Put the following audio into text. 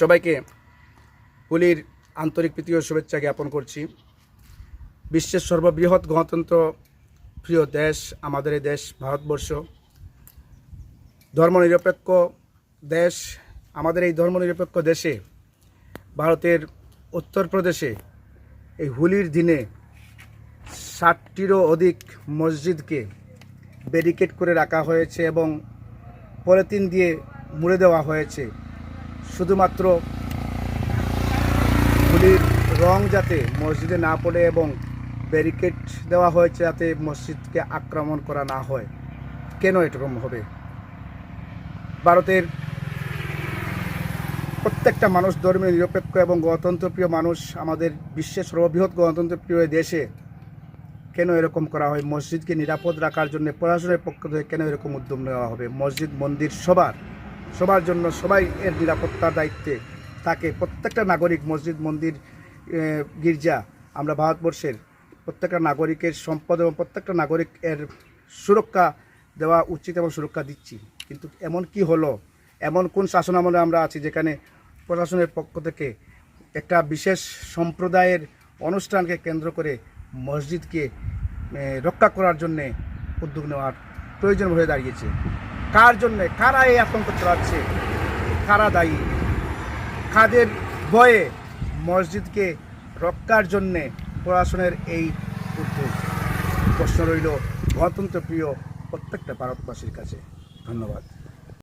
সবাইকে হোলির আন্তরিক প্রীতি ও শুভেচ্ছা জ্ঞাপন করছি। বিশ্বের সর্ববৃহৎ গণতন্ত্র প্রিয় দেশ, আমাদের এই দেশ ভারতবর্ষ। ধর্মনিরপেক্ষ দেশ, আমাদের এই ধর্মনিরপেক্ষ দেশে, ভারতের উত্তরপ্রদেশে এই হোলির দিনে ষাটটিরও অধিক মসজিদকে ব্যারিকেড করে রাখা হয়েছে এবং পলিথিন দিয়ে মুড়ে দেওয়া হয়েছে। শুধুমাত্র হোলির রং যাতে মসজিদে না পড়ে এবং ব্যারিকেড দেওয়া হয়েছে যাতে মসজিদকে আক্রমণ করা না হয়, কেন এরকম হবে? ভারতের প্রত্যেকটা মানুষ ধর্মীয়, নিরপেক্ষ এবং গণতন্ত্রপ্রিয় মানুষ, আমাদের বিশ্বের সর্ববৃহৎ গণতন্ত্রপ্রিয় দেশে কেন এরকম করা হয়? মসজিদকে নিরাপদ রাখার জন্য প্রশাসনের পক্ষ থেকে কেন এরকম উদ্যম নেওয়া হবে? মসজিদ, মন্দির সবার সবার জন্য সবাই এর নিরাপত্তার দায়িত্বে। থাকে প্রত্যেকটা নাগরিক, মসজিদ, মন্দির গির্জা, আমরা ভারতবর্ষের প্রত্যেকটা নাগরিকের সম্পদ এবং প্রত্যেকটা নাগরিক এর সুরক্ষা দেওয়া উচিত এবং সুরক্ষা দিচ্ছি। কিন্তু এমন কি হলো? এমন কোন শাসন আমলে আমরা আছি যেখানে প্রশাসনের পক্ষ থেকে একটা বিশেষ সম্প্রদায়ের অনুষ্ঠানকে কেন্দ্র করে মসজিদকে রক্ষা করার জন্যে উদ্যোগ নেওয়ার প্রয়োজন হয়ে দাঁড়িয়েছে। কার জন্যে? কারা এই আতঙ্ক চালাচ্ছে কারা দায়ী? কাদের ভয়ে মসজিদকে রক্ষার জন্যে প্রশাসনের এই উদ্যোগ? প্রশ্ন রইল গণতন্ত্র প্রিয় প্রত্যেকটা ভারতবাসীর কাছে। ধন্যবাদ।